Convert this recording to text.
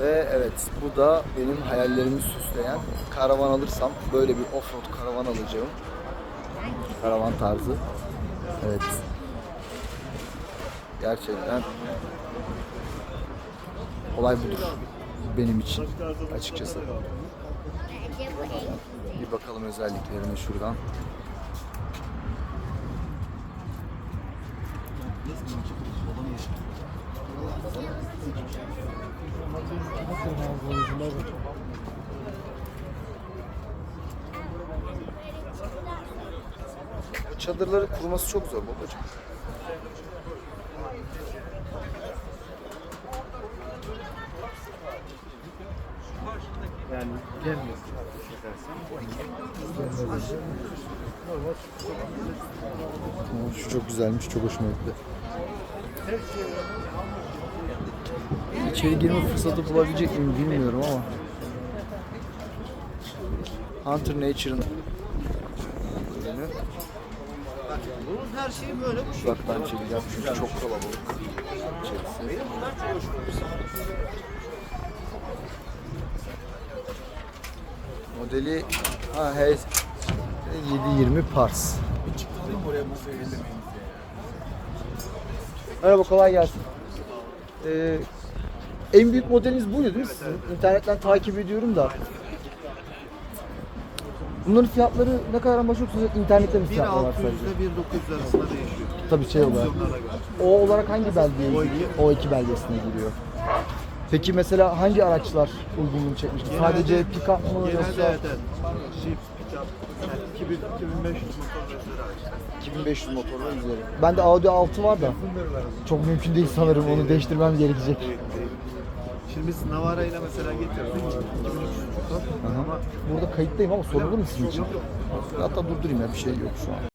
Ve evet bu da benim hayallerimi süsleyen karavan alırsam böyle bir offroad karavan alacağım. Karavan tarzı. Evet. Gerçekten olay budur benim için açıkçası. Bir bakalım özelliklerine şuradan. Bu çadırları kurması çok zor babacığım. Yani gelmiyor. Oo, Şu çok güzelmiş, çok hoşuma gitti. İçeri girme fırsatı bulabilecek miyim bilmiyorum ama. Hunter Nature'ın. Bunun her şeyi böyle bu Uzaktan çekeceğim çünkü çok kalabalık. İçerisi. Modeli ha, H 720 Pars. Merhaba kolay gelsin. Ee, en büyük modeliniz buydu değil mi sizin? İnternetten takip ediyorum da. Bunların fiyatları ne kadar ama çok internette mi fiyatlar var 1600 sadece? ile 1900 arasında değişiyor. Tabii şey olarak. Göre. O olarak hangi belgeye O2. giriyor? O2 belgesine giriyor. Peki mesela hangi araçlar uygunluğunu çekmişti? Sadece pick-up mı Genelde yoksa evet evet. Jeep, pickup, yani 2000, 2500 motor ve üzeri araçlar. 2500 motorlu üzeri? Bende Audi 6 var da çok mümkün değil sanırım onu değiştirmem gerekecek. Değil, değil. Şimdi biz Navara ile mesela getirdik. 2300 motor. Aha. Ama Burada kayıttayım ama sorulur mu sizin için? Hatta durdurayım ya bir şey yok şu an.